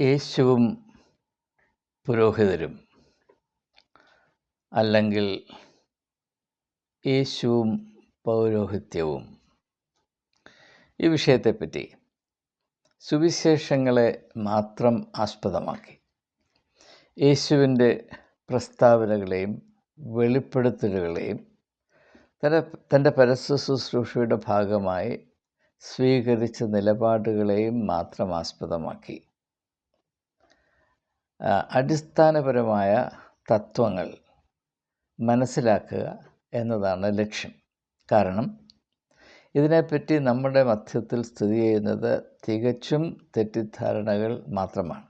യേശുവും പുരോഹിതരും അല്ലെങ്കിൽ യേശുവും പൗരോഹിത്യവും. ഈ വിഷയത്തെപ്പറ്റി സുവിശേഷങ്ങളെ മാത്രം ആസ്പദമാക്കി. യേശുവിന്റെ പ്രസ്താവനകളെയും വെളിപ്പെടുത്തലുകളെയും തന്റെ തന്റെ പരസ്യ ശുശ്രൂഷയുടെ ഭാഗമായി സ്വീകരിച്ച നിലപാടുകളെയും മാത്രം ആസ്പദമാക്കി. അടിസ്ഥാനപരമായ തത്വങ്ങൾ മനസ്സിലാക്കുക എന്നതാണ് ലക്ഷ്യം. കാരണം ഇതിനെപ്പറ്റി നമ്മുടെ മധ്യത്തിൽ സ്ഥിതി ചെയ്യുന്നത് തികച്ചും തെറ്റിദ്ധാരണകൾ മാത്രമാണ്.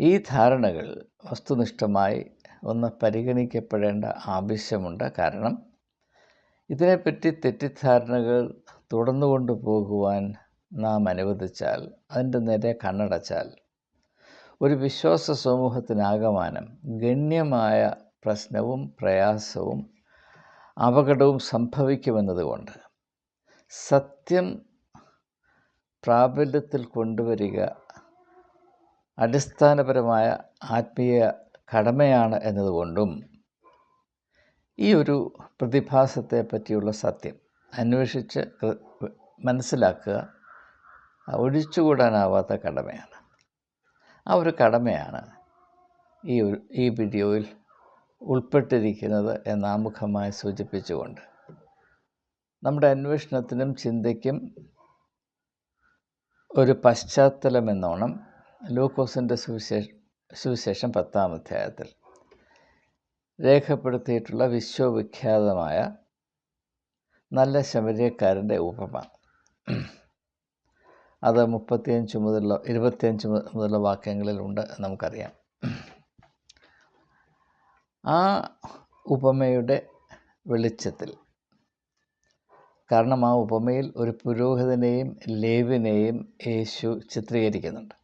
ഈ ധാരണകൾ വസ്തുനിഷ്ഠമായി ഒന്ന് പരിഗണിക്കപ്പെടേണ്ട ആവശ്യമുണ്ട്. കാരണം ഇതിനെപ്പറ്റി തെറ്റിദ്ധാരണകൾ തുടർന്നു കൊണ്ടുപോകുവാൻ നാം അനുവദിച്ചാൽ അതിന്റെ നേരെ കണ്ണടച്ചാൽ ഒരു വിശ്വാസ സമൂഹത്തിനാകമാനം ഗണ്യമായ പ്രശ്നവും പ്രയാസവും അപകടവും സംഭവിക്കുമെന്നതുകൊണ്ട് സത്യം പ്രാബല്യത്തിൽ കൊണ്ടുവരിക അടിസ്ഥാനപരമായ ആത്മീയ കടമയാണ് എന്നതുകൊണ്ടും ഈ ഒരു പ്രതിഭാസത്തെ പറ്റിയുള്ള സത്യം അന്വേഷിച്ച് മനസ്സിലാക്കുക ഒഴിച്ചുകൂടാനാവാത്ത കടമയാണ്. ആ ഒരു കടമയാണ് ഈ ഈ വീഡിയോയിൽ ഉൾപ്പെട്ടിരിക്കുന്നത് എന്ന് ആമുഖമായി സൂചിപ്പിച്ചുകൊണ്ട്. നമ്മുടെ അന്വേഷണത്തിനും ചിന്തയ്ക്കും ഒരു പശ്ചാത്തലം എന്നോണം ലൂക്കോസിന്റെ സുവിശേഷ സുവിശേഷം പത്താം അധ്യായത്തിൽ രേഖപ്പെടുത്തിയിട്ടുള്ള വിശ്വവിഖ്യാതമായ നല്ല ശബരിയക്കാരന്റെ ഉപമ. അത് മുപ്പത്തിയഞ്ച് മുതലുള്ള ഇരുപത്തിയഞ്ച് മുതലുള്ള വാക്യങ്ങളിലുണ്ട് നമുക്കറിയാം. ആ ഉപമയുടെ വെളിച്ചത്തിൽ കാരണം ആ ഉപമയിൽ ഒരു പുരോഹിതനെയും ലേവിനെയും യേശു ചിത്രീകരിക്കുന്നുണ്ട്.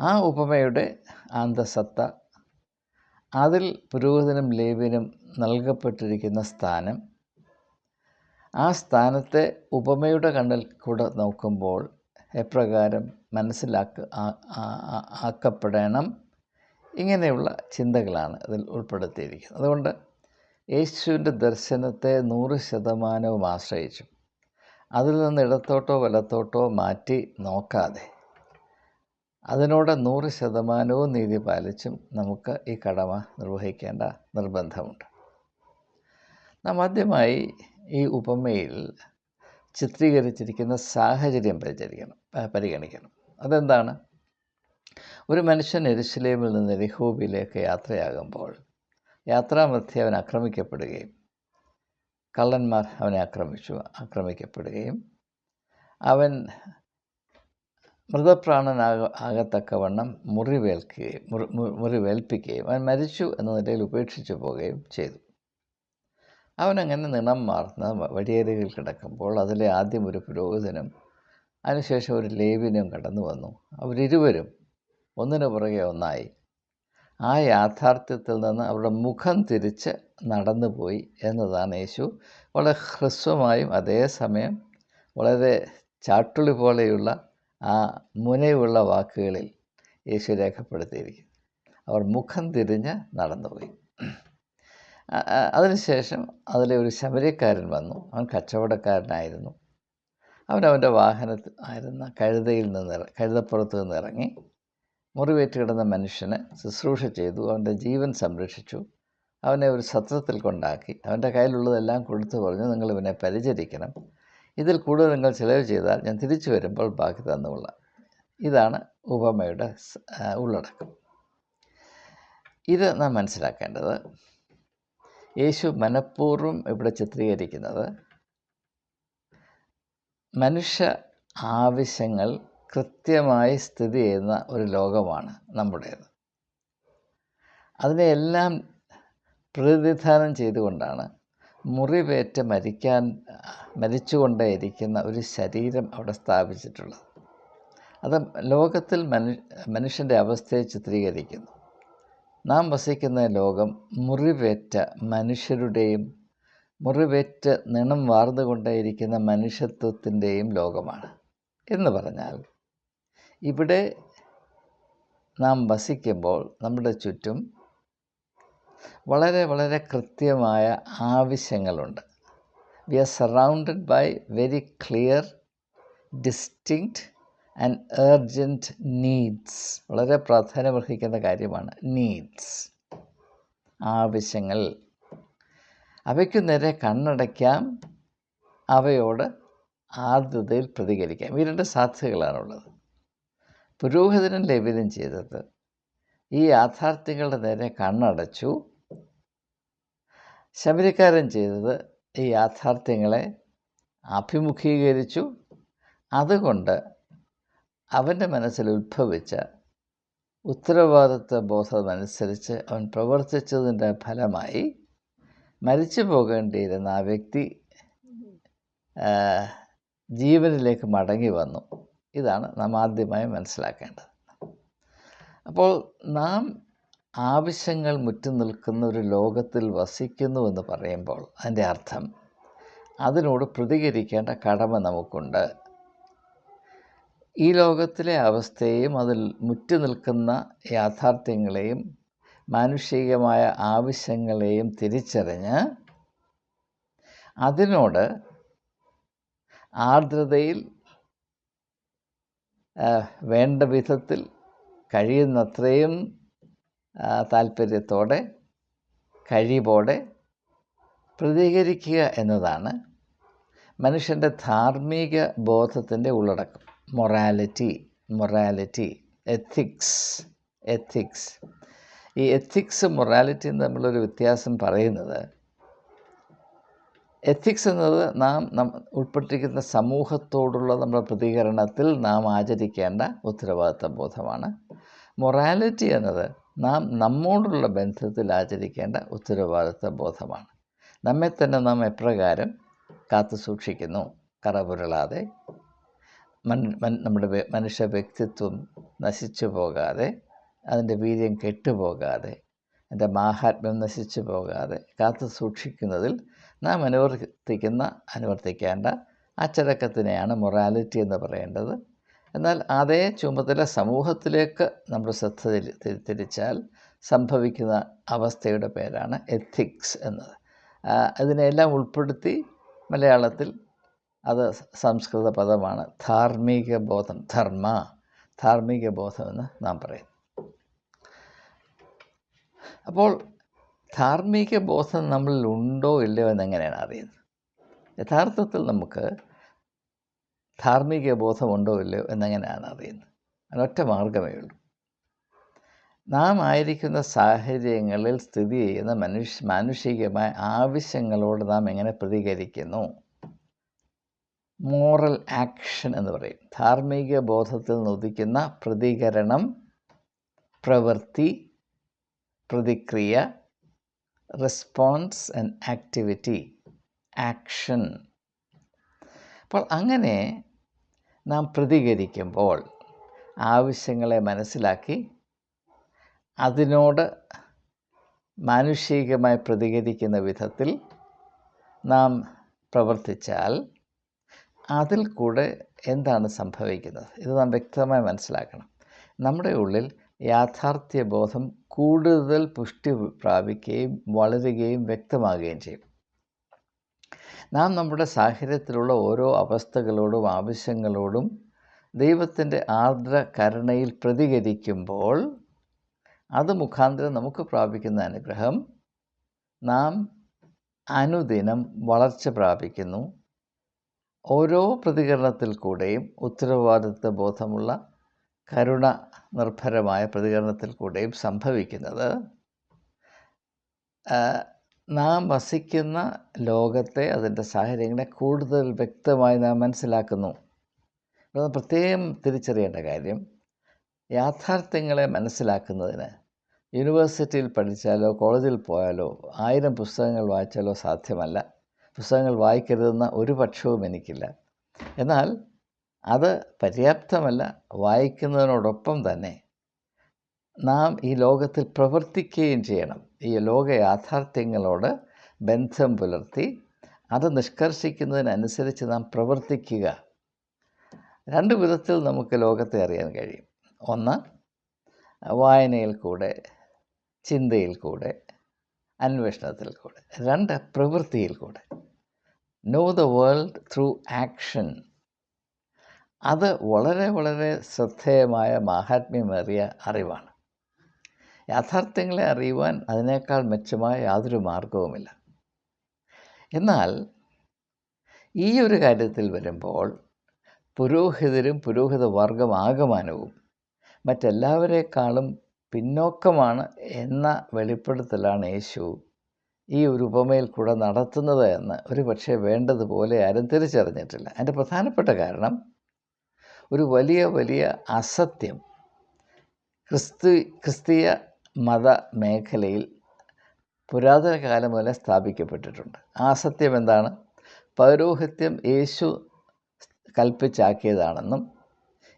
ആ ഉപമയുടെ അന്തസത്ത അതിൽ പുരോഹിതനും ലേവിനും നൽകപ്പെട്ടിരിക്കുന്ന സ്ഥാനം ആ സ്ഥാനത്തെ ഉപമയുടെ കണ്ണിൽ കൂടെ നോക്കുമ്പോൾ എപ്രകാരം മനസ്സിലാക്ക ആക്കപ്പെടണം ഇങ്ങനെയുള്ള ചിന്തകളാണ് അതിൽ ഉൾപ്പെടുത്തിയിരിക്കുന്നത്. അതുകൊണ്ട് യേശുവിന്റെ ദർശനത്തെ നൂറ് ശതമാനവും ആശ്രയിച്ചു. അതിൽ നിന്ന് ഇടത്തോട്ടോ വലത്തോട്ടോ മാറ്റി നോക്കാതെ അതിനോട് നൂറ് ശതമാനവും നീതി പാലിച്ചും നമുക്ക് ഈ കടമ നിർവഹിക്കേണ്ട നിർബന്ധമുണ്ട്. നാം ആദ്യമായി ഈ ഉപമയിൽ ചിത്രീകരിച്ചിരിക്കുന്ന സാഹചര്യം പരിചരിക്കണം പരിഗണിക്കണം. അതെന്താണ്? ഒരു മനുഷ്യൻ എരുശലേമിൽ നിന്ന് രഹൂബിലേക്ക് യാത്രയാകുമ്പോൾ യാത്രാമധ്യേ അവൻ ആക്രമിക്കപ്പെടുകയും കള്ളന്മാർ അവനെ ആക്രമിച്ചു ആക്രമിക്കപ്പെടുകയും അവൻ മൃതപ്രാണനാക ആകത്തക്കവണ്ണം മുറിവേൽക്കുകയും മുറി മുറിവേൽപ്പിക്കുകയും അവൻ മരിച്ചു എന്ന നിലയിൽ ഉപേക്ഷിച്ചു പോവുകയും ചെയ്തു. അവനങ്ങനെ നിണം മാർന്ന് വഴിയരികിൽ കിടക്കുമ്പോൾ അതിലെ ആദ്യം ഒരു പുരോഹിതനും അതിനുശേഷം ഒരു ലേവിനും കടന്നു വന്നു. അവരിരുവരും ഒന്നിനു പുറകെ ഒന്നായി. ആ യാഥാർത്ഥ്യത്തിൽ നിന്ന് അവരുടെ മുഖം തിരിച്ച് നടന്നുപോയി എന്നതാണ് യേശു വളരെ ഹ്രസ്വമായും അതേസമയം വളരെ ചാട്ടുളി പോലെയുള്ള ആ മുനയുള്ള വാക്കുകളിൽ യേശു രേഖപ്പെടുത്തിയിരിക്കുന്നു. അവർ മുഖം തിരിഞ്ഞ് നടന്നുപോയി. അതിനുശേഷം അതിലെ ഒരു ശബരിക്കാരൻ വന്നു. അവൻ കച്ചവടക്കാരനായിരുന്നു. അവൻ അവന്റെ വാഹനത്തിൽ ആയിരുന്ന കഴുതയിൽ നിന്ന് കഴുതപ്പുറത്ത് നിന്ന് ഇറങ്ങി മുറിവേറ്റ് കിടന്ന മനുഷ്യനെ ശുശ്രൂഷ ചെയ്തു. അവന്റെ ജീവൻ സംരക്ഷിച്ചു. അവനെ ഒരു സത്രത്തിൽ കൊണ്ടാക്കി. അവന്റെ കയ്യിലുള്ളതെല്ലാം കൊടുത്തു പറഞ്ഞു നിങ്ങൾ ഇവനെ പരിചരിക്കണം. ഇതിൽ കൂടുതൽ നിങ്ങൾ ചിലവ് ചെയ്താൽ ഞാൻ തിരിച്ചു വരുമ്പോൾ ബാക്കി തന്നുകൊള്ളാം. ഇതാണ് ഉപമയുടെ ഉള്ളടക്കം. ഇത് നാം മനസ്സിലാക്കേണ്ടത് യേശു മനഃപൂർവം ഇവിടെ ചിത്രീകരിക്കുന്നത് മനുഷ്യ ആവശ്യങ്ങൾ കൃത്യമായി സ്ഥിതി ചെയ്യുന്ന ഒരു ലോകമാണ് നമ്മുടേത്. അതിനെയെല്ലാം പ്രതിനിധാനം ചെയ്തുകൊണ്ടാണ് മുറിവേറ്റ് മരിക്കാൻ മരിച്ചുകൊണ്ടേയിരിക്കുന്ന ഒരു ശരീരം അവിടെ സ്ഥാപിച്ചിട്ടുള്ളത്. അത് ലോകത്തിൽ മനു മനുഷ്യന്റെ അവസ്ഥയെ ചിത്രീകരിക്കുന്നു. നാം വസിക്കുന്ന ലോകം മുറിവേറ്റ മനുഷ്യരുടെയും മുറിവേറ്റ നിണം വാർന്നുകൊണ്ടേയിരിക്കുന്ന മനുഷ്യത്വത്തിന്റെയും ലോകമാണ്. എന്ന് പറഞ്ഞാൽ ഇവിടെ നാം വസിക്കുമ്പോൾ നമ്മുടെ ചുറ്റും വളരെ വളരെ കൃത്യമായ ആവശ്യങ്ങളുണ്ട്. We are surrounded by very clear distinct and urgent needs. വളരെ പ്രാധാന്യമർഹിക്കുന്ന കാര്യമാണ്. നീഡ്സ്. ആവശ്യങ്ങൾ. അവയ്ക്കു നേരെ കണ്ണടയ്ക്കാം. അവയോട് ആർദ്രതയിൽ പ്രതികരിക്കാം. ഈ രണ്ട് സാധ്യതകളാണുള്ളത്. പുരോഹിതനും ലേവ്യനും ചെയ്തത്. ഈ യാഥാർത്ഥ്യങ്ങളുടെ നേരെ കണ്ണടച്ചു. ശബരിക്കാരൻ ചെയ്തത് ഈ യാഥാർത്ഥ്യങ്ങളെ അഭിമുഖീകരിച്ചു. അതുകൊണ്ട് അവന്റെ മനസ്സിൽ ഉത്ഭവിച്ച ഉത്തരവാദിത്വ ബോധമനുസരിച്ച് അവൻ പ്രവർത്തിച്ചതിന്റെ ഫലമായി മരിച്ചു പോകേണ്ടിയിരുന്ന ആ വ്യക്തി ജീവനിലേക്ക് മടങ്ങി വന്നു. ഇതാണ് നാം ആദ്യമായി മനസ്സിലാക്കേണ്ടത്. അപ്പോൾ നാം ആവശ്യങ്ങൾ മുറ്റി നിൽക്കുന്ന ഒരു ലോകത്തിൽ വസിക്കുന്നു എന്ന് പറയുമ്പോൾ അതിന്റെ അർത്ഥം അതിനോട് പ്രതികരിക്കേണ്ട കടമ നമുക്കുണ്ട്. ഈ ലോകത്തിലെ അവസ്ഥയെയും അതിൽ മുറ്റി നിൽക്കുന്ന യാഥാർത്ഥ്യങ്ങളെയും മാനുഷികമായ ആവശ്യങ്ങളെയും തിരിച്ചറിഞ്ഞ് അതിനോട് ആർദ്രതയിൽ വേണ്ട വിധത്തിൽ കഴിയുന്നത്രയും താല്പര്യത്തോടെ കഴിവോടെ പ്രതികരിക്കുക എന്നതാണ് മനുഷ്യന്റെ ധാർമ്മിക ബോധത്തിന്റെ ഉള്ളടക്കം. മൊറാലിറ്റി മൊറാലിറ്റി എത്തിക്സ് എത്തിക്സ് ഈ എത്തിക്സ് മൊറാലിറ്റിയും തമ്മിലൊരു വ്യത്യാസം പറയുന്നത് എത്തിക്സ് എന്നത് നാം ഉൾപ്പെട്ടിരിക്കുന്ന സമൂഹത്തോടുള്ള നമ്മുടെ പ്രതികരണത്തിൽ നാം ആചരിക്കേണ്ട ഉത്തരവാദിത്വ ബോധമാണ്. മൊറാലിറ്റി എന്നത് നാം നമ്മോടുള്ള ബന്ധത്തിൽ ആചരിക്കേണ്ട ഉത്തരവാദിത്വ ബോധമാണ്. നമ്മെ തന്നെ നാം എപ്രകാരം കാത്തു സൂക്ഷിക്കുന്നു കറപുരളാതെ നമ്മുടെ മനുഷ്യ വ്യക്തിത്വം നശിച്ചു പോകാതെ അതിന്റെ വീര്യം കെട്ടുപോകാതെ അതിന്റെ മാഹാത്മ്യം നശിച്ചു പോകാതെ കാത്തു സൂക്ഷിക്കുന്നതിൽ നാം അനുവർത്തിക്കുന്ന അനുവർത്തിക്കേണ്ട അച്ചടക്കത്തിനെയാണ് മൊറാലിറ്റി എന്ന് പറയേണ്ടത്. എന്നാൽ അതേ ചുമതല സമൂഹത്തിലേക്ക് നമ്മൾ ശ്രദ്ധ തിരിച്ചാൽ സംഭവിക്കുന്ന അവസ്ഥയുടെ പേരാണ് എത്തിക്സ് എന്നത്. ഇതിനെല്ലാം ഉൾപ്പെടുത്തി മലയാളത്തിൽ അത് സംസ്കൃത പദമാണ് ധാർമ്മിക ബോധം ധർമ്മ ധാർമ്മിക ബോധം എന്ന് നാം പറയും. അപ്പോൾ ധാർമ്മിക ബോധം നമ്മളിൽ ഉണ്ടോ ഇല്ലയോ എന്നെങ്ങനെയാണ് അറിയുന്നത്? യഥാർത്ഥത്തിൽ നമുക്ക് ധാർമ്മിക ബോധമുണ്ടോ ഇല്ലയോ എന്നെങ്ങനെയാണ് അറിയുന്നത്? അതിനൊറ്റ മാർഗമേ ഉള്ളൂ. നാം ആയിരിക്കുന്ന സാഹചര്യങ്ങളിൽ സ്ഥിതി ചെയ്യുന്ന മനുഷ്യ മാനുഷികമായ ആവശ്യങ്ങളോട് നാം എങ്ങനെ പ്രതികരിക്കുന്നു? മോറൽ ആക്ഷൻ എന്ന് പറയും. ധാർമ്മിക ബോധത്തിൽ നിന്ന് ഉദിക്കുന്ന പ്രതികരണം പ്രവൃത്തി പ്രതിക്രിയ റെസ്പോൺസ് ആൻഡ് ആക്ടിവിറ്റി ആക്ഷൻ. അപ്പോൾ അങ്ങനെ നാം പ്രതികരിക്കുമ്പോൾ ആവശ്യങ്ങളെ മനസ്സിലാക്കി അതിനോട് മാനുഷികമായി പ്രതികരിക്കുന്ന വിധത്തിൽ നാം പ്രവർത്തിച്ചാൽ അതിൽ കൂടെ എന്താണ് സംഭവിക്കുന്നത്? ഇത് നാം വ്യക്തമായി മനസ്സിലാക്കണം. നമ്മുടെ ഉള്ളിൽ യാഥാർത്ഥ്യ ബോധം കൂടുതൽ പുഷ്ടി പ്രാപിക്കുകയും വളരുകയും വ്യക്തമാകുകയും ചെയ്യും. നാം നമ്മുടെ സാഹചര്യത്തിലുള്ള ഓരോ അവസ്ഥകളോടും ആവശ്യങ്ങളോടും ദൈവത്തിന്റെ ആർദ്ര കരുണയിൽ പ്രതികരിക്കുമ്പോൾ അത് മുഖാന്തരം നമുക്ക് പ്രാപിക്കുന്ന അനുഗ്രഹം നാം അനുദിനം വളർച്ച പ്രാപിക്കുന്നു. ഓരോ പ്രതികരണത്തിൽ കൂടെയും ഉത്തരവാദിത്വ ബോധമുള്ള കരുണ നിർഭരമായ പ്രതികരണത്തിൽ കൂടെയും സംഭവിക്കുന്നത് നാം വസിക്കുന്ന ലോകത്തെ അതിന്റെ സാഹചര്യങ്ങളെ കൂടുതൽ വ്യക്തമായി നാം മനസ്സിലാക്കുന്നു. പ്രത്യേകം തിരിച്ചറിയേണ്ട കാര്യം യാഥാർത്ഥ്യങ്ങളെ മനസ്സിലാക്കുന്നതിന് യൂണിവേഴ്സിറ്റിയിൽ പഠിച്ചാലോ കോളേജിൽ പോയാലോ ആയിരം പുസ്തകങ്ങൾ വായിച്ചാലോ സാധ്യമല്ല. പുസ്തകങ്ങൾ വായിക്കരുതെന്ന ഒരു പക്ഷവും എനിക്കില്ല. എന്നാൽ അത് പര്യാപ്തമല്ല വായിക്കുന്നതിനോടൊപ്പം തന്നെ നാം ഈ ലോകത്തിൽ പ്രവർത്തിക്കുകയും ചെയ്യണം. ഈ ലോക യാഥാർത്ഥ്യങ്ങളോട് ബന്ധം പുലർത്തി അത് നിഷ്കർഷിക്കുന്നതിനനുസരിച്ച് നാം പ്രവർത്തിക്കുക. രണ്ട് വിധത്തിൽ നമുക്ക് ലോകത്തെ അറിയാൻ കഴിയും. ഒന്ന് വായനയിൽ കൂടെ ചിന്തയിൽ കൂടെ അന്വേഷണത്തിൽ കൂടെ രണ്ട് പ്രവൃത്തിയിൽ കൂടെ. Know the world through action അത് വളരെ വളരെ ശ്രദ്ധേയമായ മാഹാത്മ്യമേറിയ അറിവാണ്. യാഥാർത്ഥ്യങ്ങളെ അറിയുവാൻ അതിനേക്കാൾ മെച്ചമായ യാതൊരു മാർഗവുമില്ല എന്നാൽ ഈ ഒരു കാര്യത്തിൽ വരുമ്പോൾ പുരോഹിതരും പുരോഹിത വർഗമാകമാനവും മറ്റെല്ലാവരെക്കാളും പിന്നോക്കമാണ് എന്ന വെളിപ്പെടുത്തലാണ് യേശു ഈ ഒരു ഉപമയിൽ കൂടെ നടത്തുന്നത് എന്ന്. ഒരു പക്ഷേ വേണ്ടതുപോലെ ആരും തിരിച്ചറിഞ്ഞിട്ടില്ല. അതിന്റെ പ്രധാനപ്പെട്ട കാരണം ഒരു വലിയ വലിയ അസത്യം. ക്രിസ്തു ക്രിസ്തീയ മത മേഖലയിൽ പുരാതന കാലം മുതൽ സ്ഥാപിക്കപ്പെട്ടിട്ടുണ്ട്. ആ അസത്യം എന്താണ്? പൗരോഹിത്യം യേശു കൽപ്പിച്ചാക്കിയതാണെന്നും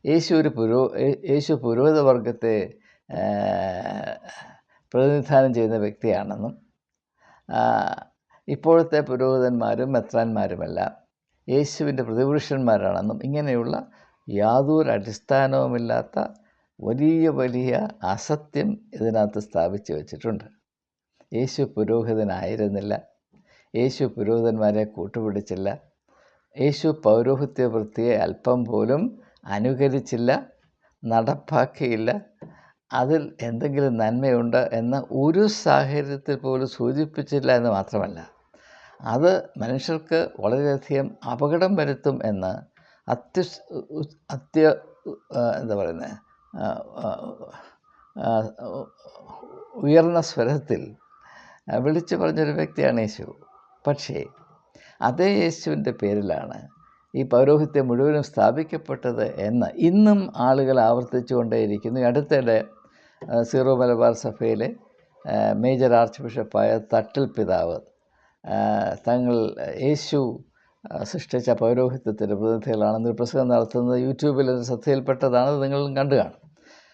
യേശു ഒരു പുരോ യേശു പുരോഹിത വർഗത്തെ പ്രതിനിധാനം ചെയ്യുന്ന വ്യക്തിയാണെന്നും ഇപ്പോഴത്തെ പുരോഹിതന്മാരും മെത്രാന്മാരുമല്ല യേശുവിന്റെ പ്രതിപുരുഷന്മാരാണെന്നും ഇങ്ങനെയുള്ള യാതൊരു അടിസ്ഥാനവുമില്ലാത്ത വലിയ വലിയ അസത്യം ഇതിനകത്ത് സ്ഥാപിച്ചു വച്ചിട്ടുണ്ട്. യേശു പുരോഹിതനായിരുന്നില്ല യേശു പുരോഹിതന്മാരെ കൂട്ടുപിടിച്ചില്ല യേശു പൗരോഹിത്യ വൃത്തിയെ അല്പം പോലും അനുകരിച്ചില്ല നടപ്പാക്കിയില്ല അതിൽ എന്തെങ്കിലും നന്മയുണ്ട് എന്ന് ഒരു സാഹചര്യത്തിൽ പോലും സൂചിപ്പിച്ചില്ല എന്ന് മാത്രമല്ല. അത് മനുഷ്യർക്ക് വളരെയധികം അപകടം വരുത്തും എന്ന് അത്യ അത്യ എന്താ പറയുന്നത് ഉയർന്ന സ്വരത്തിൽ വിളിച്ചു പറഞ്ഞൊരു വ്യക്തിയാണ് യേശു. പക്ഷേ അതേ യേശുവിന്റെ പേരിലാണ് ഈ പൗരോഹിത്യം മുഴുവനും സ്ഥാപിക്കപ്പെട്ടത് എന്ന് ഇന്നും ആളുകൾ ആവർത്തിച്ചു കൊണ്ടേയിരിക്കുന്നു അടുത്തിടെ സീറോ മലബാർ സഭയിലെ മേജർ ആർച്ച് ബിഷപ്പായ തട്ടിൽ പിതാവ്. തങ്ങൾ യേശു സൃഷ്ടിച്ച പൗരോഹിത്യത്തിന്റെ പ്രതിനിധികളാണെന്നൊരു പ്രസംഗം നടത്തുന്നത് യൂട്യൂബിൽ ശ്രദ്ധയിൽപ്പെട്ടതാണ് നിങ്ങളും കണ്ടു കാണും.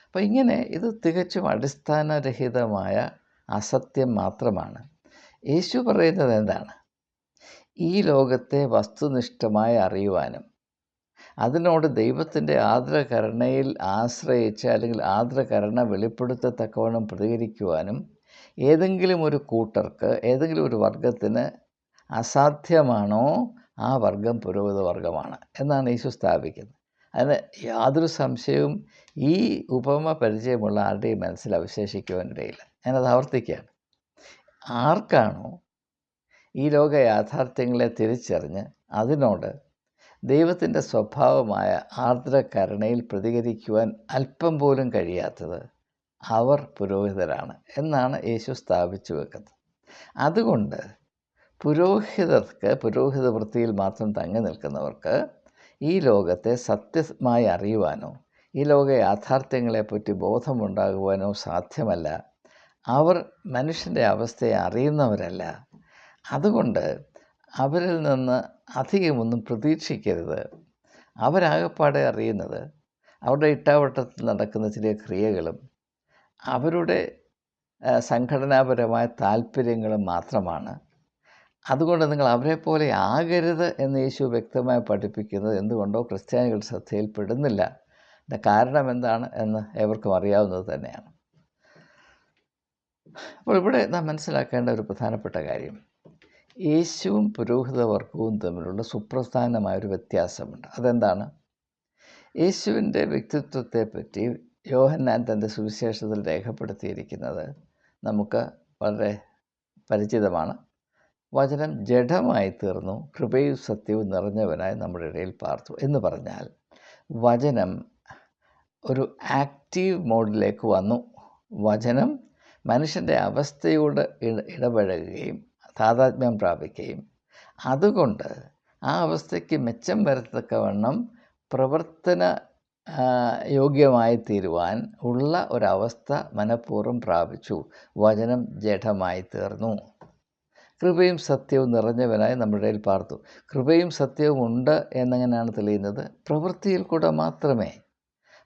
അപ്പോൾ ഇങ്ങനെ ഇത് തികച്ചും അടിസ്ഥാനരഹിതമായ അസത്യം മാത്രമാണ്. യേശു പറയുന്നത് എന്താണ്? ഈ ലോകത്തെ വസ്തുനിഷ്ഠമായി അറിയുവാനും അതിനോട് ദൈവത്തിന്റെ ആർദ്രകരുണയിൽ ആശ്രയിച്ച് അല്ലെങ്കിൽ ആർദ്രകരുണ വെളിപ്പെടുത്തത്തക്കവണ്ണം പ്രതികരിക്കുവാനും ഏതെങ്കിലും ഒരു കൂട്ടർക്ക് ഏതെങ്കിലും ഒരു വർഗത്തിന് അസാധ്യമാണോ? ആ വർഗം പുരോഗത വർഗമാണ് എന്നാണ് യേശു സ്ഥാപിക്കുന്നത്. അതിന് യാതൊരു സംശയവും ഈ ഉപമ പരിചയമുള്ള ആരുടെയും മനസ്സിൽ അവശേഷിക്കുവാനിടയില്ല. ഞാനത് ആവർത്തിക്കുകയാണ്. ആർക്കാണോ ഈ ലോക യാഥാർത്ഥ്യങ്ങളെ തിരിച്ചറിഞ്ഞ് അതിനോട് ദൈവത്തിന്റെ സ്വഭാവമായ ആർദ്ര കരുണയിൽ പ്രതികരിക്കുവാൻ അല്പം പോലും കഴിയാത്തത് അവർ പുരോഹിതരാണ് എന്നാണ് യേശു സ്ഥാപിച്ചു വെക്കുന്നത്. അതുകൊണ്ട് പുരോഹിതർക്ക് പുരോഹിത വൃത്തിയിൽ മാത്രം തങ്ങി നിൽക്കുന്നവർക്ക് ഈ ലോകത്തെ സത്യമായി അറിയുവാനോ ഈ ലോക യാഥാർത്ഥ്യങ്ങളെപ്പറ്റി ബോധമുണ്ടാകുവാനോ സാധ്യമല്ല. അവർ മനുഷ്യന്റെ അവസ്ഥയെ അറിയുന്നവരല്ല. അതുകൊണ്ട് അവരിൽ നിന്ന് അധികമൊന്നും പ്രതീക്ഷിക്കരുത്. അവരാകപ്പാടെ അറിയുന്നത് അവരുടെ ഇട്ടാവട്ടത്തിൽ നടക്കുന്ന ചില ക്രിയകളും അവരുടെ സംഘടനാപരമായ താല്പര്യങ്ങളും മാത്രമാണ്. അതുകൊണ്ട് നിങ്ങൾ അവരെ പോലെ ആകരുത് എന്ന് യേശു വ്യക്തമായി പഠിപ്പിക്കുന്നത് എന്തുകൊണ്ടോ ക്രിസ്ത്യാനികൾ ശ്രദ്ധയിൽപ്പെടുന്നില്ല. അതിന്റെ കാരണം എന്താണ് എന്ന് ഏവർക്കും അറിയാവുന്നത് തന്നെയാണ്. അപ്പോൾ ഇവിടെ നാം മനസ്സിലാക്കേണ്ട ഒരു പ്രധാനപ്പെട്ട കാര്യം. യേശുവും പുരോഹിത വർഗവും തമ്മിലുള്ള സുപ്രധാനമായൊരു വ്യത്യാസമുണ്ട്. അതെന്താണ്? യേശുവിന്റെ വ്യക്തിത്വത്തെപ്പറ്റി യോഹന്നാൻ തന്റെ സുവിശേഷത്തിൽ രേഖപ്പെടുത്തിയിരിക്കുന്നത് നമുക്ക് വളരെ പരിചിതമാണ്. വചനം ജഡമായി തീർന്നു കൃപയും സത്യവും നിറഞ്ഞവനായി നമ്മുടെ ഇടയിൽ പാർത്തു എന്ന് പറഞ്ഞാൽ വചനം ഒരു ആക്റ്റീവ് മോഡിലേക്ക് വന്നു. വചനം മനുഷ്യന്റെ അവസ്ഥയോട് ഇടപഴകുകയും താതാത്മ്യം പ്രാപിക്കുകയും. അതുകൊണ്ട് ആ അവസ്ഥയ്ക്ക് മെച്ചം വരത്തക്കവണ്ണം പ്രവർത്തന യോഗ്യമായി തീരുവാൻ ഉള്ള ഒരവസ്ഥ മനഃപൂർവം പ്രാപിച്ചു. വചനം ജഡമായി തീർന്നു. കൃപയും സത്യവും നിറഞ്ഞവനായി നമ്മുടെ ഇടയിൽ പാർത്തു. കൃപയും സത്യവും ഉണ്ട് എന്നെങ്ങനെയാണ് തെളിയുന്നത്? പ്രവൃത്തിയിൽ കൂടെ മാത്രമേ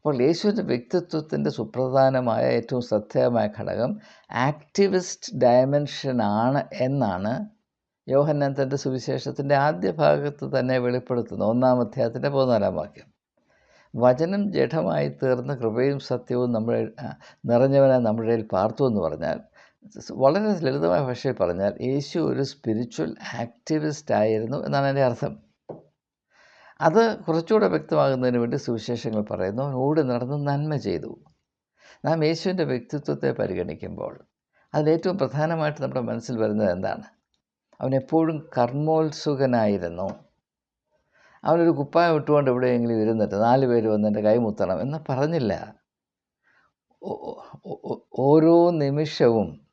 അപ്പോൾ യേശുവിന്റെ വ്യക്തിത്വത്തിന്റെ സുപ്രധാനമായ ഏറ്റവും ശ്രദ്ധേയമായ ഘടകം ആക്ടിവിസ്റ്റ് ഡയമെൻഷനാണ് എന്നാണ് യോഹന്നാൻ തന്റെ സുവിശേഷത്തിന്റെ ആദ്യ ഭാഗത്ത് തന്നെ വെളിപ്പെടുത്തുന്നത് ഒന്നാം അധ്യായത്തിന്റെ പതിനാലാം വാക്യം. വചനം ജഡമായി തീർന്ന കൃപയും സത്യവും നമ്മുടെ നിറഞ്ഞവനെ നമ്മുടെ പാർത്തു എന്ന് പറഞ്ഞാൽ വളരെ ലളിതമായ ഭാഷയിൽ പറഞ്ഞാൽ യേശു ഒരു സ്പിരിച്വൽ ആക്ടിവിസ്റ്റ് ആയിരുന്നു എന്നാണ് എന്റെ അർത്ഥം. അത് കുറച്ചുകൂടെ വ്യക്തമാകുന്നതിന് വേണ്ടി സുവിശേഷങ്ങൾ പറയുന്നു. ഓടി നടന്ന് നന്മ ചെയ്തു. നാം യേശുവിന്റെ വ്യക്തിത്വത്തെ പരിഗണിക്കുമ്പോൾ അതിലേറ്റവും പ്രധാനമായിട്ട് നമ്മുടെ മനസ്സിൽ വരുന്നത് എന്താണ്? അവൻ എപ്പോഴും കർമ്മോത്സുകനായിരുന്നു. അവനൊരു കുപ്പായം ഇട്ടുകൊണ്ട് എവിടെയെങ്കിലും ഇരുന്നിട്ട് നാല് പേര് വന്ന് എന്റെ കൈ മുത്തണം എന്ന് പറഞ്ഞില്ല. ഓരോ നിമിഷവും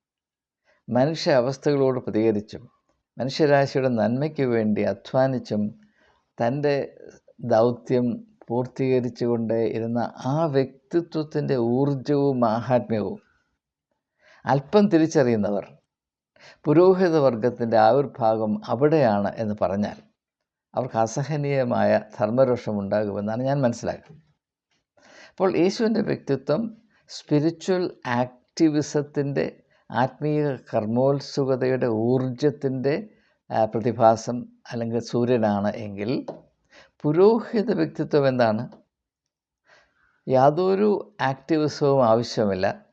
മനുഷ്യ അവസ്ഥകളോട് പ്രതികരിച്ചും മനുഷ്യരാശിയുടെ നന്മയ്ക്ക് വേണ്ടി അധ്വാനിച്ചും തന്റെ ദൗത്യം പൂർത്തീകരിച്ചുകൊണ്ട് ഇരുന്ന ആ വ്യക്തിത്വത്തിന്റെ ഊർജവും മാഹാത്മ്യവും അല്പം തിരിച്ചറിയുന്നവർ പുരോഹിത വർഗത്തിന്റെ ആവിർഭാഗം അവിടെയാണ് എന്ന് പറഞ്ഞാൽ അവർക്ക് അസഹനീയമായ ധർമ്മരോഷം ഉണ്ടാകുമെന്നാണ് ഞാൻ മനസ്സിലാക്കുന്നത്. അപ്പോൾ യേശുവിന്റെ വ്യക്തിത്വം സ്പിരിച്വൽ ആക്ടിവിസത്തിന്റെ ആത്മീയ കർമ്മോത്സുകതയുടെ ഊർജത്തിന്റെ പ്രതിഭാസം അല്ലെങ്കിൽ സൂര്യനാണ് എങ്കിൽ പുരോഹിത വ്യക്തിത്വം എന്താണ്? യാതൊരു ആക്ടിവിസവും ആവശ്യമില്ല.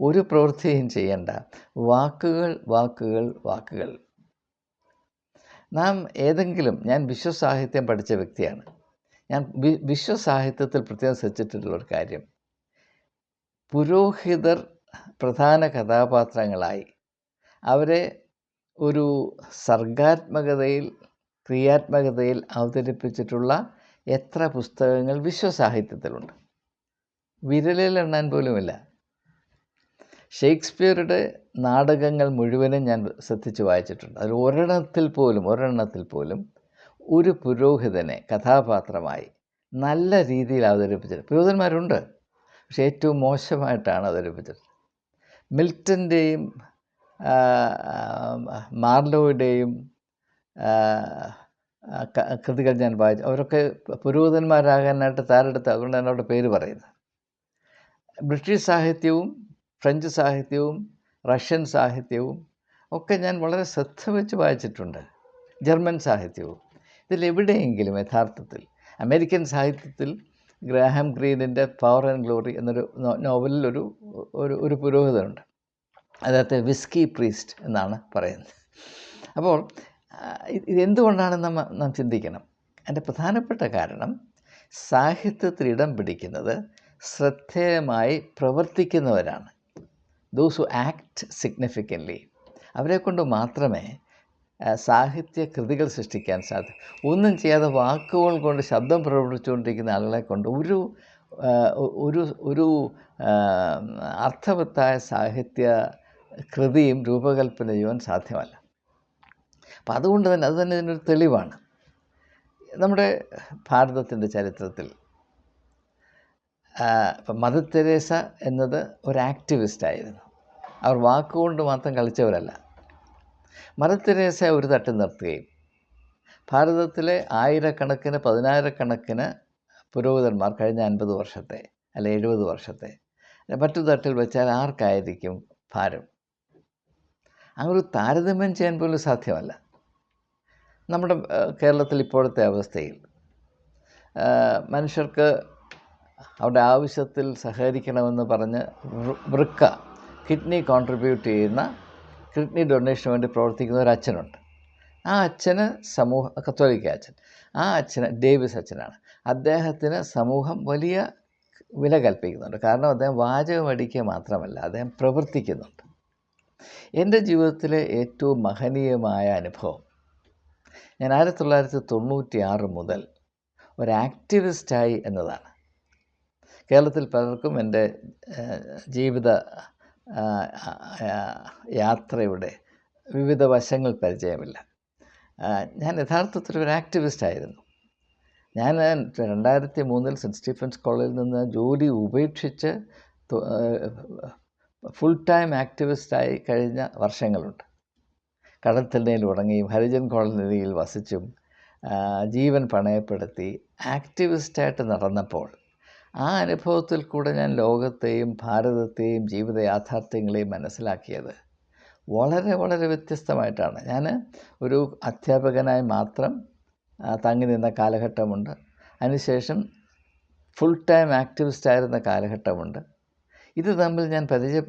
ഒരു പ്രവൃത്തിയും ചെയ്യണ്ട. വാക്കുകൾ വാക്കുകൾ വാക്കുകൾ. നാം ഏതെങ്കിലും ഞാൻ വിശ്വസാഹിത്യം പഠിച്ച വ്യക്തിയാണ്. ഞാൻ വിശ്വസാഹിത്യത്തിൽ പ്രത്യേകം ശ്രദ്ധിച്ചിട്ടുള്ള ഒരു കാര്യം. പുരോഹിതർ പ്രധാന കഥാപാത്രങ്ങളായി. അവരെ ഒരു സർഗാത്മകതയിൽ ക്രിയാത്മകതയിൽ അവതരിപ്പിച്ചിട്ടുള്ള എത്ര പുസ്തകങ്ങൾ വിശ്വസാഹിത്യത്തിലുണ്ട്. വിരലിൽ എണ്ണാൻ പോലുമില്ല. ഷേക്സ്പിയറുടെ നാടകങ്ങൾ മുഴുവനും ഞാൻ ശ്രദ്ധിച്ച് വായിച്ചിട്ടുണ്ട്. അതിൽ ഒരെണ്ണത്തിൽ പോലും ഒരെണ്ണത്തിൽ പോലും ഒരു പുരോഹിതനെ കഥാപാത്രമായി നല്ല രീതിയിൽ അവതരിപ്പിച്ചത് പുരോഹിതന്മാരുണ്ട് പക്ഷേ ഏറ്റവും മോശമായിട്ടാണ് അവതരിപ്പിച്ചത് മിൽട്ടന്റെയും മാർലോയുടെയും കൃതികൾ ഞാൻ വായിച്ചു. അവരൊക്കെ പുരോഹിതന്മാരാകാനായിട്ട് താരെടുത്ത് അതുകൊണ്ടാണ് അവിടെ പേര് പറയുന്നത് ബ്രിട്ടീഷ് സാഹിത്യവും ഫ്രഞ്ച് സാഹിത്യവും റഷ്യൻ സാഹിത്യവും ഒക്കെ ഞാൻ വളരെ ശ്രദ്ധ വെച്ച് വായിച്ചിട്ടുണ്ട്. ജർമ്മൻ സാഹിത്യവും. ഇതിലെവിടെയെങ്കിലും യഥാർത്ഥത്തിൽ അമേരിക്കൻ സാഹിത്യത്തിൽ ഗ്രാഹാം ഗ്രീനിന്റെ പവർ ആൻഡ് ഗ്ലോറി എന്നൊരു നോവലിൽ ഒരു ഒരു പുരോഹിതനുണ്ട്. അദ്ദേഹത്തെ വിസ്കി പ്രീസ്റ്റ് എന്നാണ് പറയുന്നത്. അപ്പോൾ ഇത് ഇതെന്തുകൊണ്ടാണ് നമ്മൾ നാം ചിന്തിക്കണം? അതിന്റെ പ്രധാനപ്പെട്ട കാരണം സാഹിത്യത്തിൽ ഇടം പിടിക്കുന്നത് ശ്രദ്ധേയമായി പ്രവർത്തിക്കുന്നവരാണ്. ദോസ് ഹു ആക്ട് സിഗ്നിഫിക്കന്റ്ലി അവരെ കൊണ്ട് മാത്രമേ സാഹിത്യ കൃതികൾ സൃഷ്ടിക്കാൻ സാധിക്കും ഒന്നും ചെയ്യാതെ വാക്കുകൾ കൊണ്ട് ശബ്ദം പ്രവർത്തിച്ചുകൊണ്ടിരിക്കുന്ന ആളുകളെ കൊണ്ട് ഒരു ഒരു ഒരു അർത്ഥവത്തായ സാഹിത്യ കൃതിയും രൂപകൽപ്പന ചെയ്യുവാൻ സാധ്യമല്ല. അപ്പം അതുകൊണ്ട് തന്നെ അത് തന്നെ ഇതിനൊരു തെളിവാണ്. നമ്മുടെ ഭാരതത്തിന്റെ ചരിത്രത്തിൽ ഇപ്പം മദർ തെരേസ എന്നത് ഒരു ആക്ടിവിസ്റ്റ് ആയിരുന്നു. അവർ വാക്കുകൊണ്ട് മാത്രം കളിച്ചവരല്ല. മദർ തെരേസ ഒരു തട്ട് നിർത്തുകയും ഭാരതത്തിലെ ആയിരക്കണക്കിന് പതിനായിരക്കണക്കിന് പുരോഹിതന്മാർ കഴിഞ്ഞ അൻപത് വർഷത്തെ അല്ലെ എഴുപത് വർഷത്തെ മറ്റു തട്ടിൽ വെച്ചാൽ ആർക്കായിരിക്കും ഭാരം? അങ്ങനെ ഒരു താരതമ്യം ചെയ്യാൻ പോലും സാധ്യമല്ല. നമ്മുടെ കേരളത്തിൽ ഇപ്പോഴത്തെ അവസ്ഥയിൽ മനുഷ്യർക്ക് അവരുടെ ആവശ്യത്തിൽ സഹകരിക്കണമെന്ന് പറഞ്ഞ് വൃക്ക കിഡ്നി കോൺട്രിബ്യൂട്ട് ചെയ്യുന്ന കിഡ്നി ഡൊണേഷന് വേണ്ടി പ്രവർത്തിക്കുന്ന ഒരു അച്ഛനുണ്ട്. ആ അച്ഛന് സമൂഹ കത്തോലിക്ക അച്ഛൻ ആ അച്ഛന് ഡേവിസ് അച്ഛനാണ്. അദ്ദേഹത്തിന് സമൂഹം വലിയ വില കൽപ്പിക്കുന്നുണ്ട്. കാരണം അദ്ദേഹം വാചകം അടിക്കുക മാത്രമല്ല അദ്ദേഹം പ്രവർത്തിക്കുന്നുണ്ട്. എന്റെ ജീവിതത്തിലെ ഏറ്റവും മഹനീയമായ അനുഭവം. ഞാൻ ആയിരത്തി തൊള്ളായിരത്തി തൊണ്ണൂറ്റി ആറ് മുതൽ ഒരു ആക്ടിവിസ്റ്റായി എന്നതാണ്. കേരളത്തിൽ പലർക്കും എന്റെ ജീവിത യാത്രയുടെ വിവിധ വശങ്ങൾ പരിചയമില്ല. ഞാൻ യഥാർത്ഥത്തിൽ ഒരു ആക്ടിവിസ്റ്റ് ആയിരുന്നു ഞാൻ രണ്ടായിരത്തി മൂന്നിൽ സെന്റ് സ്റ്റീഫൻസ് കോളേജിൽ നിന്ന് ജോലി ഉപേക്ഷിച്ച് ഫുൾ ടൈം ആക്ടിവിസ്റ്റായി കഴിഞ്ഞ വർഷങ്ങളുണ്ട്. കടൽത്തണ്ണയിൽ ഉടങ്ങിയും ഹരിജൻ കോളനിയിൽ വസിച്ചും ജീവൻ പണയപ്പെടുത്തി ആക്ടിവിസ്റ്റായിട്ട് നടന്നപ്പോൾ ആ അനുഭവത്തിൽ കൂടെ ഞാൻ ലോകത്തെയും ഭാരതത്തെയും ജീവിത യാഥാർത്ഥ്യങ്ങളെയും മനസ്സിലാക്കിയത് വളരെ വളരെ വ്യത്യസ്തമായിട്ടാണ്. ഞാൻ ഒരു അധ്യാപകനായി മാത്രം തങ്ങി നിന്ന കാലഘട്ടമുണ്ട്. അതിനുശേഷം ഫുൾ ടൈം ആക്ടിവിസ്റ്റ് ആയിരുന്ന കാലഘട്ടമുണ്ട്. ഇത് തമ്മിൽ ഞാൻ പരിചയ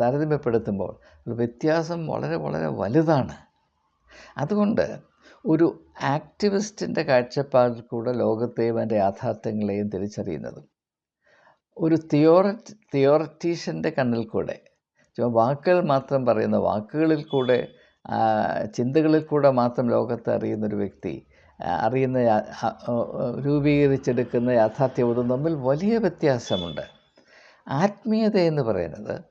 താരതമ്യപ്പെടുത്തുമ്പോൾ വ്യത്യാസം വളരെ വളരെ വലുതാണ്. അതുകൊണ്ട് ഒരു ആക്ടിവിസ്റ്റിന്റെ കാഴ്ചപ്പാടിൽ കൂടെ ലോകത്തെയും അതിന്റെ യാഥാർത്ഥ്യങ്ങളെയും തിരിച്ചറിയുന്നതും. ഒരു തിയോറ തിയോററ്റീഷ്യന്റെ കണ്ണിൽ കൂടെ വാക്കുകൾ മാത്രം പറയുന്ന വാക്കുകളിൽ കൂടെ ചിന്തകളിൽ കൂടെ മാത്രം ലോകത്തെ അറിയുന്നൊരു വ്യക്തി അറിയുന്ന രൂപീകരിച്ചെടുക്കുന്ന യാഥാർത്ഥ്യബോധം തമ്മിൽ വലിയ വ്യത്യാസമുണ്ട്. ആത്മീയത എന്ന് പറയുന്നത്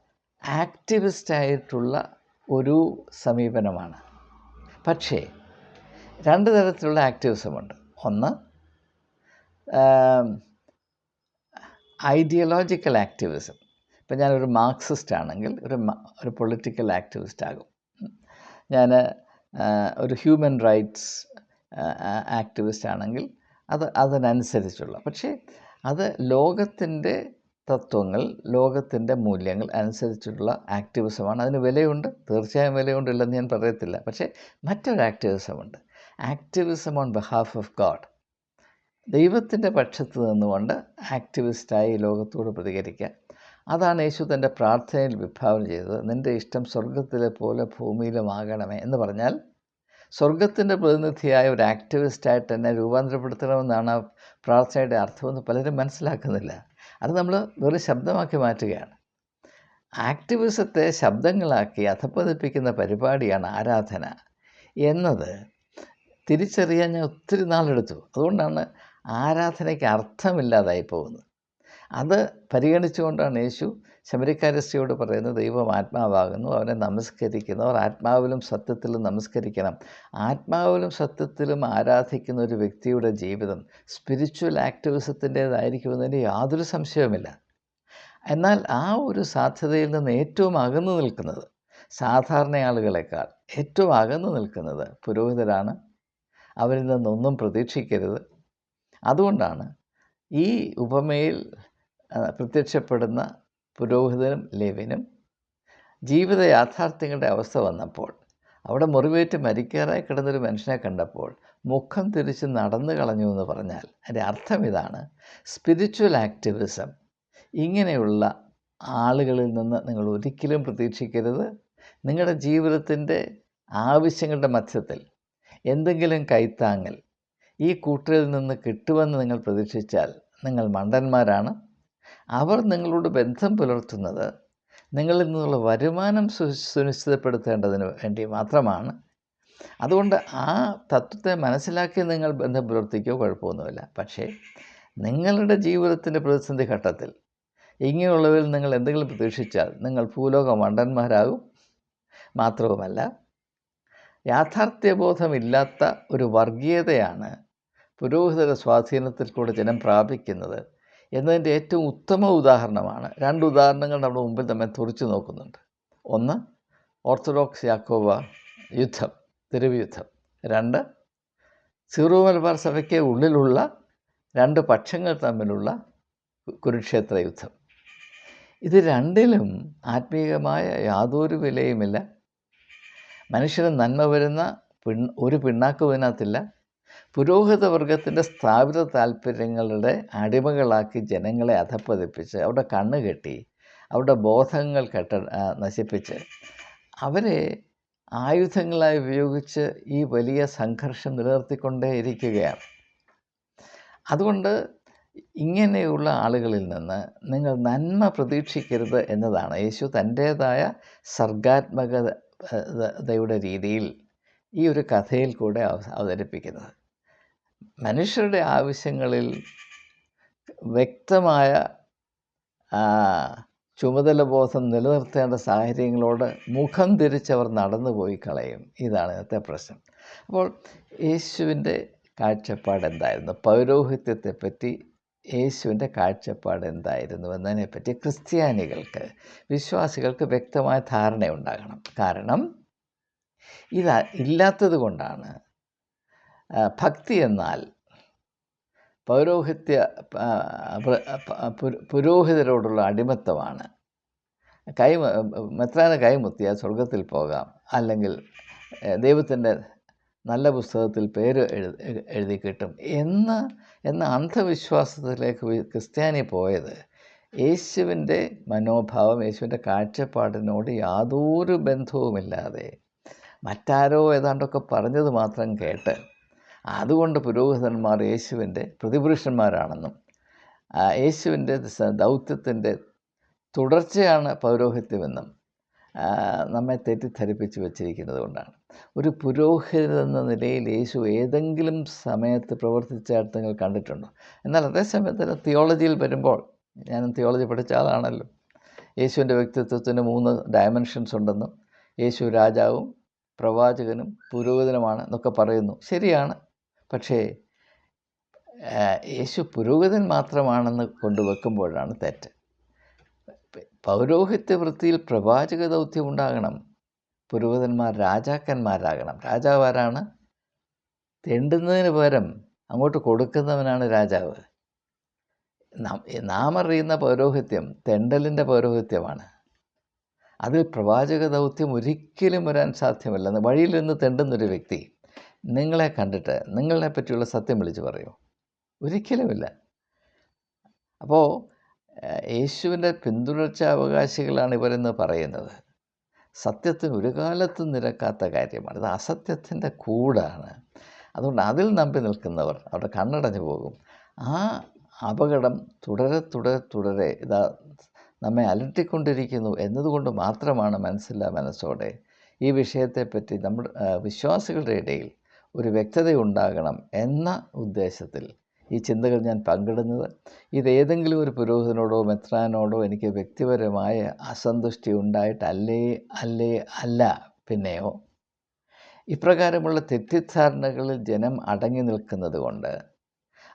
ആക്ടിവിസ്റ്റായിട്ടുള്ള ഒരു സമീപനമാണ്. പക്ഷേ രണ്ട് തരത്തിലുള്ള ആക്ടിവിസമുണ്ട് ഒന്ന് ഐഡിയോളജിക്കൽ ആക്ടിവിസം ഇപ്പം ഞാനൊരു മാർക്സിസ്റ്റ് ആണെങ്കിൽ ഒരു ഒരു പൊളിറ്റിക്കൽ ആക്ടിവിസ്റ്റ് ആകും. ഞാൻ ഒരു ഹ്യൂമൻ റൈറ്റ്സ് ആക്ടിവിസ്റ്റ് ആണെങ്കിൽ അത് അതിനനുസരിച്ചുള്ള. പക്ഷേ അത് ലോകത്തിന്റെ തത്വങ്ങൾ ലോകത്തിന്റെ മൂല്യങ്ങൾ അനുസരിച്ചിട്ടുള്ള ആക്ടിവിസമാണ് അതിന് വിലയുണ്ട്. തീർച്ചയായും വിലയുണ്ട് ഇല്ലെന്ന് ഞാൻ പറയത്തില്ല. പക്ഷേ മറ്റൊരു ആക്ടിവിസമുണ്ട് activism on behalf of god ദൈവത്തിന്റെ പക്ഷത്ത് നിന്നുകൊണ്ട് ആക്ടിവിസ്റ്റായി ലോകത്തോട് പ്രതികരിക്കുക അതാണ് യേശു തന്റെ പ്രാർത്ഥനയിൽ വിഭാവനം ചെയ്തത്. നിന്റെ ഇഷ്ടം സ്വർഗത്തിലെ പോലെ ഭൂമിയിലുമാകണമേ എന്ന് പറഞ്ഞാൽ സ്വർഗത്തിന്റെ പ്രതിനിധിയായ ഒരു ആക്ടിവിസ്റ്റായിട്ട് എന്നെ രൂപാന്തരപ്പെടുത്തണമെന്നാണ് പ്രാർത്ഥനയുടെ അർത്ഥമെന്ന് പലരും മനസ്സിലാക്കുന്നില്ല. അത് നമ്മൾ വെറും ശബ്ദമാക്കി മാറ്റുകയാണ്. ആക്ടിവിസത്തെ ശബ്ദങ്ങളാക്കി അധപ്പതിപ്പിക്കുന്ന പരിപാടിയാണ് ആരാധന എന്നത് തിരിച്ചറിയാൻ ഞാൻ ഒത്തിരി നാളെടുത്തു. അതുകൊണ്ടാണ് ആരാധനയ്ക്ക് അർത്ഥമില്ലാതായി പോകുന്നത്. അത് പരിഗണിച്ചുകൊണ്ടാണ് യേശു ശബരിക്കാരസ്ത്രീയോട് പറയുന്ന ദൈവം ആത്മാവാകുന്നു അവനെ നമസ്കരിക്കുന്നവർ ആത്മാവിലും സത്യത്തിലും നമസ്കരിക്കണം. ആത്മാവിലും സത്യത്തിലും ആരാധിക്കുന്ന ഒരു വ്യക്തിയുടെ ജീവിതം സ്പിരിച്വൽ ആക്ടിവിസത്തിന്റേതായിരിക്കുമെന്നതിന് യാതൊരു സംശയവുമില്ല. എന്നാൽ ആ ഒരു സാധ്യതയിൽ നിന്ന് ഏറ്റവും അകന്നു നിൽക്കുന്നത് സാധാരണ ആളുകളെക്കാൾ ഏറ്റവും അകന്നു നിൽക്കുന്നത് പുരോഹിതരാണ്. അവരിൽ നിന്നൊന്നും പ്രതീക്ഷിക്കരുത്. അതുകൊണ്ടാണ് ഈ ഉപമയിൽ പ്രത്യക്ഷപ്പെടുന്ന പുരോഹിതനും ലേവിനും ജീവിത യാഥാർത്ഥ്യങ്ങളുടെ അവസ്ഥ വന്നപ്പോൾ അവിടെ മുറിവേറ്റ് മരിക്കാറായി കിടന്നൊരു മനുഷ്യനെ കണ്ടപ്പോൾ മുഖം തിരിച്ച് നടന്നു കളഞ്ഞു എന്ന് പറഞ്ഞാൽ അതിന്റെ അർത്ഥം ഇതാണ്. സ്പിരിച്വൽ ആക്ടിവിസം ഇങ്ങനെയുള്ള ആളുകളിൽ നിന്ന് നിങ്ങൾ ഒരിക്കലും പ്രതീക്ഷിക്കരുത്. നിങ്ങളുടെ ജീവിതത്തിന്റെ ആവശ്യങ്ങളുടെ മധ്യത്തിൽ എന്തെങ്കിലും കൈത്താങ്ങൽ ഈ കൂട്ടരിൽ നിന്ന് കിട്ടുമെന്ന് നിങ്ങൾ പ്രതീക്ഷിച്ചാൽ നിങ്ങൾ മണ്ടന്മാരാണ്. അവർ നിങ്ങളോട് ബന്ധം പുലർത്തുന്നത് നിങ്ങളിൽ നിന്നുള്ള വരുമാനം സു സുനിശ്ചിതപ്പെടുത്തേണ്ടതിന് വേണ്ടി മാത്രമാണ്. അതുകൊണ്ട് ആ തത്വത്തെ മനസ്സിലാക്കി നിങ്ങൾ ബന്ധം പുലർത്തിക്കോ കുഴപ്പമൊന്നുമില്ല. പക്ഷേ നിങ്ങളുടെ ജീവിതത്തിന്റെ പ്രതിസന്ധി ഘട്ടത്തിൽ ഇങ്ങനെയുള്ളവരിൽ നിങ്ങൾ എന്തെങ്കിലും പ്രതീക്ഷിച്ചാൽ നിങ്ങൾ ഭൂലോക മണ്ടന്മാരാകും. മാത്രവുമല്ല യാഥാർത്ഥ്യബോധമില്ലാത്ത ഒരു വർഗീയതയാണ് പുരോഹിതരുടെ സ്വാധീനത്തിൽ കൂടെ ജനം പ്രാപിക്കുന്നത്. എന്നതിന്റെ ഏറ്റവും ഉത്തമ ഉദാഹരണമാണ്. രണ്ട് ഉദാഹരണങ്ങൾ നമ്മുടെ മുമ്പിൽ തന്നെ തുറച്ചു നോക്കുന്നുണ്ട്. ഒന്ന് ഓർത്തഡോക്സ് യാക്കോബ യുദ്ധം തെരുവ് യുദ്ധം രണ്ട് സിറോ മലബാർ സഭയ്ക്ക് ഉള്ളിലുള്ള രണ്ട് പക്ഷങ്ങൾ തമ്മിലുള്ള കുരുക്ഷേത്ര യുദ്ധം. ഇത് രണ്ടിലും ആത്മീയമായ യാതൊരു വിലയുമില്ല. മനുഷ്യന് നന്മ വരുന്ന പിൺ ഒരു പിണ്ണാക്കും പുരോഹിത വർഗത്തിന്റെ സ്ഥാപിത താല്പര്യങ്ങളുടെ അടിമകളാക്കി ജനങ്ങളെ അധപ്പതിപ്പിച്ച് അവരുടെ കണ്ണ് കെട്ടി അവരുടെ ബോധങ്ങൾ കെട്ട നശിപ്പിച്ച് അവരെ ആയുധങ്ങളായി ഉപയോഗിച്ച് ഈ വലിയ സംഘർഷം നിലനിർത്തിക്കൊണ്ടേ ഇരിക്കുകയാണ്. അതുകൊണ്ട് ഇങ്ങനെയുള്ള ആളുകളിൽ നിന്ന് നിങ്ങൾ നന്മ പ്രതീക്ഷിക്കരുത് എന്നതാണ് യേശു തന്റേതായ സർഗാത്മകതയുടെ രീതിയിൽ ഈ ഒരു കഥയിൽ കൂടെ അവ- അവതരിപ്പിക്കുന്നത്. മനുഷ്യരുടെ ആവശ്യങ്ങളിൽ വ്യക്തമായ ചുമതല ചുമതലബോധം നിലനിർത്തേണ്ട സാഹചര്യങ്ങളോട് മുഖം തിരിച്ചവർ നടന്നു പോയി കളയും. ഇതാണ് ഇന്നത്തെ പ്രശ്നം. അപ്പോൾ യേശുവിന്റെ കാഴ്ചപ്പാട് എന്തായിരുന്നു? പൗരോഹിത്യത്തെപ്പറ്റി യേശുവിന്റെ കാഴ്ചപ്പാട് എന്തായിരുന്നു എന്നതിനെപ്പറ്റി ക്രിസ്ത്യാനികൾക്ക് വിശ്വാസികൾക്ക് വ്യക്തമായ ധാരണയുണ്ടാകണം. കാരണം ഇത് ഇല്ലാത്തത് കൊണ്ടാണ് ഭക്തി എന്നാൽ പൗരോഹിത്യ പുരോഹിതരോടുള്ള അടിമത്തമാണ്. കൈ മെത്രാന് കൈമുത്തിയാൽ സ്വർഗത്തിൽ പോകാം. അല്ലെങ്കിൽ ദൈവത്തിന്റെ നല്ല പുസ്തകത്തിൽ പേര് എഴുതി എഴുതി കിട്ടും. എന്ന് എന്ന അന്ധവിശ്വാസത്തിലേക്ക് ക്രിസ്ത്യാനി പോയത് യേശുവിന്റെ മനോഭാവം യേശുവിന്റെ കാഴ്ചപ്പാടിനോട് യാതൊരു ബന്ധവുമില്ലാതെ മറ്റാരോ ഏതാണ്ടൊക്കെ പറഞ്ഞത് മാത്രം കേട്ട് അതുകൊണ്ട് പുരോഹിതന്മാർ യേശുവിന്റെ പ്രതിപുരുഷന്മാരാണെന്നും യേശുവിന്റെ ദൗത്യത്തിന്റെ തുടർച്ചയാണ് പൗരോഹിത്യമെന്നും നമ്മെ തെറ്റിദ്ധരിപ്പിച്ച് വച്ചിരിക്കുന്നത് കൊണ്ടാണ്. ഒരു പുരോഹിതൻ എന്ന നിലയിൽ യേശു ഏതെങ്കിലും സമയത്ത് പ്രവർത്തിച്ചായിട്ട് നിങ്ങൾ കണ്ടിട്ടുണ്ടോ? എന്നാൽ അതേസമയത്ത് തിയോളജിയിൽ വരുമ്പോൾ ഞാൻ തിയോളജി പഠിച്ച ആളാണല്ലോ യേശുവിന്റെ വ്യക്തിത്വത്തിന് മൂന്ന് ഡയമെൻഷൻസ് ഉണ്ടെന്നും യേശു രാജാവും പ്രവാചകനും പുരോഹിതനുമാണ് എന്നൊക്കെ പറയുന്നു. ശരിയാണ്. പക്ഷേ യേശു പുരോഹിതൻ മാത്രമാണെന്ന് കൊണ്ടുവെക്കുമ്പോഴാണ് തെറ്റ്. പൗരോഹിത്യ വൃത്തിയിൽ പ്രവാചക ദൗത്യം ഉണ്ടാകണം. പുരോഹിതന്മാർ രാജാക്കന്മാരാകണം. രാജാവാരാണ് തെണ്ടുന്നതിന് പകരം അങ്ങോട്ട് കൊടുക്കുന്നവനാണ് രാജാവ്. നാം- നാം അറിയുന്ന പൗരോഹിത്യം തെണ്ടലിന്റെ പൗരോഹിത്യമാണ്. അതിൽ പ്രവാചക ദൗത്യം ഒരിക്കലും വരാൻ സാധ്യമല്ല. വഴിയിൽ നിന്ന് തെണ്ടുന്നൊരു വ്യക്തി നിങ്ങളെ കണ്ടിട്ട് നിങ്ങളെ പറ്റിയുള്ള സത്യം വിളിച്ച് പറയൂ. ഒരിക്കലുമില്ല. അപ്പോൾ യേശുവിന്റെ പിന്തുടർച്ച അവകാശികളാണ് ഇവരെന്ന് പറയുന്നത്. സത്യത്തിന് ഒരു കാലത്തും നിരക്കാത്ത കാര്യമാണ്. ഇത് അസത്യത്തിന്റെ കൂടാണ്. അതുകൊണ്ട് അതിൽ നമ്പി നിൽക്കുന്നവർ അവരുടെ കണ്ണടഞ്ഞു പോകും. ആ അപകടം തുടരെ തുടരെ തുടരെ ഇതാ നമ്മെ അലട്ടിക്കൊണ്ടിരിക്കുന്നു എന്നതുകൊണ്ട് മാത്രമാണ് മനസ്സില്ല മനസ്സോടെ ഈ വിഷയത്തെപ്പറ്റി നമ്മുടെ വിശ്വാസികളുടെ ഇടയിൽ ഒരു വ്യക്തത ഉണ്ടാകണം എന്ന ഉദ്ദേശത്തിൽ ഈ ചിന്തകൾ ഞാൻ പങ്കിടുന്നത്. ഇതേതെങ്കിലും ഒരു പുരോഹിതനോടോ മെത്രാനോടോ എനിക്ക് വ്യക്തിപരമായ അസന്തുഷ്ടി ഉണ്ടായിട്ടല്ലേ അല്ലേ അല്ല പിന്നെയോ? ഇപ്രകാരമുള്ള തെറ്റിദ്ധാരണകളിൽ ജനം അടങ്ങി നിൽക്കുന്നത് കൊണ്ട്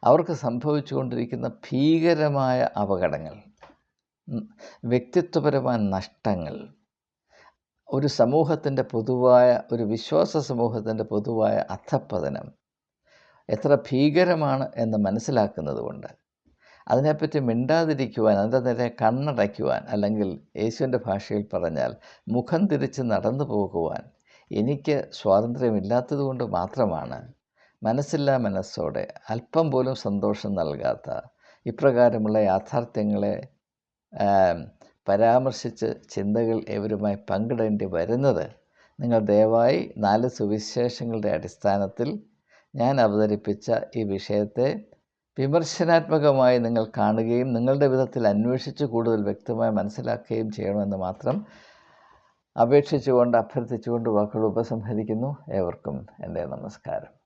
അവർക്ക് സംഭവിച്ചുകൊണ്ടിരിക്കുന്ന ഭീകരമായ അപകടങ്ങൾ വ്യക്തിത്വപരമായ നഷ്ടങ്ങൾ ഒരു സമൂഹത്തിന്റെ പൊതുവായ ഒരു വിശ്വാസ സമൂഹത്തിന്റെ പൊതുവായ അധപ്പതനം എത്ര ഭീകരമാണ് എന്ന് മനസ്സിലാക്കുന്നത് കൊണ്ട് അതിനെപ്പറ്റി മിണ്ടാതിരിക്കുവാൻ അതിന്റെ നേരെ കണ്ണടയ്ക്കുവാൻ അല്ലെങ്കിൽ യേശുവിന്റെ ഭാഷയിൽ പറഞ്ഞാൽ മുഖം തിരിച്ച് നടന്നു പോകുവാൻ എനിക്ക് സ്വാതന്ത്ര്യമില്ലാത്തത് കൊണ്ട് മാത്രമാണ് മനസ്സില്ലാ മനസ്സോടെ അല്പം പോലും സന്തോഷം നൽകാത്ത ഇപ്രകാരമുള്ള യാഥാർത്ഥ്യങ്ങളെ പരാമർശിച്ച് ചിന്തകൾ ഇവരുമായി പങ്കിടേണ്ടി വരുന്നത് നിങ്ങൾ ദയവായി നാല് സുവിശേഷങ്ങളുടെ അടിസ്ഥാനത്തിൽ ഞാൻ അവതരിപ്പിച്ച ഈ വിഷയത്തെ വിമർശനാത്മകമായി നിങ്ങൾ കാണുകയും നിങ്ങളുടെ വിധത്തിൽ അന്വേഷിച്ച് കൂടുതൽ വ്യക്തമായി മനസ്സിലാക്കുകയും ചെയ്യണമെന്ന് മാത്രം അപേക്ഷിച്ചുകൊണ്ട് അഭ്യർത്ഥിച്ചുകൊണ്ട് വാക്കുകൾ ഉപസംഹരിക്കുന്നു. ഏവർക്കും എന്റെ നമസ്കാരം.